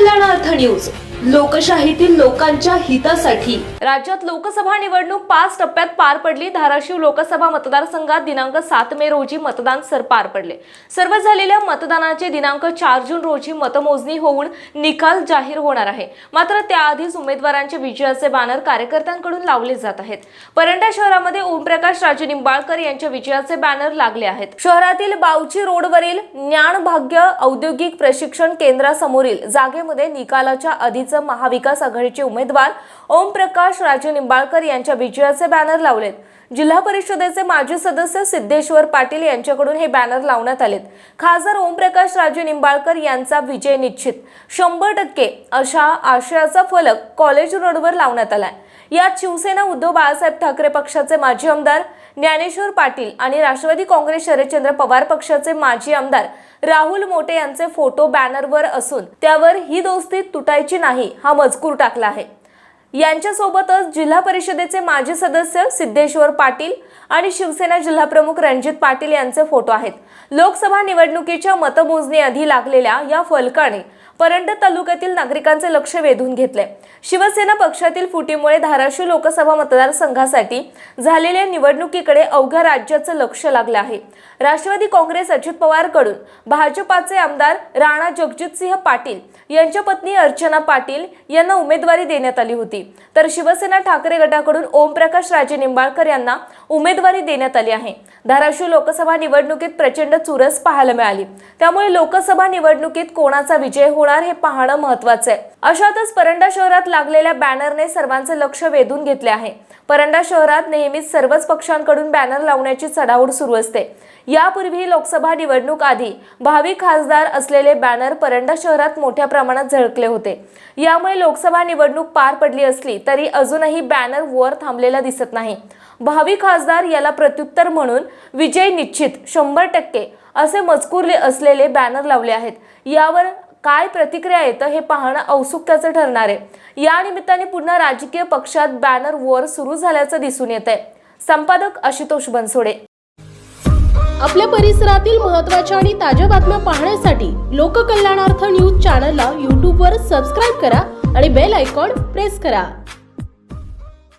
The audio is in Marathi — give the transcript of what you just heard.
कल्याणार्थ न्यूज. लोकशाहीतील लोकांच्या हितासाठी. राज्यात लोकसभा निवडणूक पाच टप्प्यात पार पडली. धाराशिव लोकसभा मतदारसंघात दिनांक सात मे रोजी मतदान सर पार पडले. सर्व झालेल्या मतदानाचे दिनांक चार जून रोजी मतमोजणी होऊन निकाल जाहीर होणार आहे. मात्र त्याआधीच उमेदवारांचे विजयाचे बॅनर कार्यकर्त्यांकडून लावले जात आहेत. परंडा शहरामध्ये ओमप्रकाश राजे निंबाळकर यांच्या विजयाचे बॅनर लागले आहेत. शहरातील बावची रोडवरील ज्ञानभाग्य औद्योगिक प्रशिक्षण केंद्रासमोरील जागेमध्ये निकालाच्या आधीच महाविकास आघाडीचे उमेदवार ओमप्रकाश राजे निंबाळकर यांच्या विजयाचे बॅनर लावलेत. जिल्हा परिषदेचे माजी सदस्य सिद्धेश्वर पाटील यांच्याकडून हे बॅनर लावण्यात आलेत. खासदार ओमप्रकाश राजे निंबाळकर यांचा विजय निश्चित. शंभर टक्के अशा आशयाचा फलक कॉलेज रोडवर लावण्यात आलाय. यात शिवसेना उद्धव बाळासाहेब ठाकरे पक्षाचे माजी आमदार ज्ञानेश्वर पाटील आणि राष्ट्रवादी काँग्रेस शरदचंद्र पवार पक्षाचे माजी आमदार राहुल मोटे यांचे फोटो बॅनरवर असून त्यावर ही दोस्ती तुटायची नाही हा मजकूर टाकला आहे. यांच्यासोबतच जिल्हा परिषदेचे माजी सदस्य सिद्धेश्वर पाटील आणि शिवसेना जिल्हाप्रमुख रणजित पाटील यांचे फोटो आहेत. लोकसभा निवडणुकीच्या मतमोजणीआधी लागलेल्या या फलकाने परंड तालुक्यातील नागरिकांचे लक्ष वेधून घेतले. शिवसेना पक्षातील फुटीमुळे धाराशिव लोकसभा मतदारसंघासाठी झालेल्या निवडणुकीकडे अवघ्या राज्याचं लक्ष लागलं आहे. राष्ट्रवादी काँग्रेस अजित पवारकडून भाजपाचे आमदार राणा जगजितसिंह पाटील यांच्या पत्नी अर्चना पाटील यांना उमेदवारी देण्यात आली होती. तर शिवसेना ठाकरे गटाकडून ओमप्रकाश राजे निंबाळकर यांना उमेदवारी देण्यात आली आहे. धाराशिव लोकसभा निवडणुकीत प्रचंड चुरस पाहायला मिळाली. त्यामुळे लोकसभा निवडणुकीत कोणाचा विजय होणार हे पाहणं महत्वाचं आहे. अशातच परंडा शहरात लागलेल्या बॅनरने सर्वांचे लक्ष वेधून घेतले आहे. परंडा शहरात नेहमीच सर्वच पक्षांकडून बॅनर लावण्याची चढाओढ सुरू असते. यापूर्वी लोकसभा निवडणूक आधी भावी खासदार असलेले बॅनर परंडा शहरात मोठ्या प्रमाणात झळकले होते. यामुळे लोकसभा निवडणूक पार पडली असली तरी अजूनही बॅनर वर थांबलेला दिसत नाही. भावी खासदार याला प्रत्युत्तर म्हणून विजय निश्चित शंभर टक्के असे मजकूर असलेले बॅनर लावले आहेत. यावर काय प्रतिक्रिया येतं हे पाहणं औत्सुक्याचं ठरणार आहे. या निमित्ताने पुन्हा राजकीय पक्षात बॅनर वॉर सुरू झाल्याचं दिसून येत आहे संपादक आशुतोष बनसोडे. आपल्या परिसरातील महत्त्वाच्या आणि ताज्या बातम्या पाहण्यासाठी लोककल्याणार्थ न्यूज चॅनलला यूट्यूबवर सबस्क्राईब करा आणि बेल आयकॉन प्रेस करा.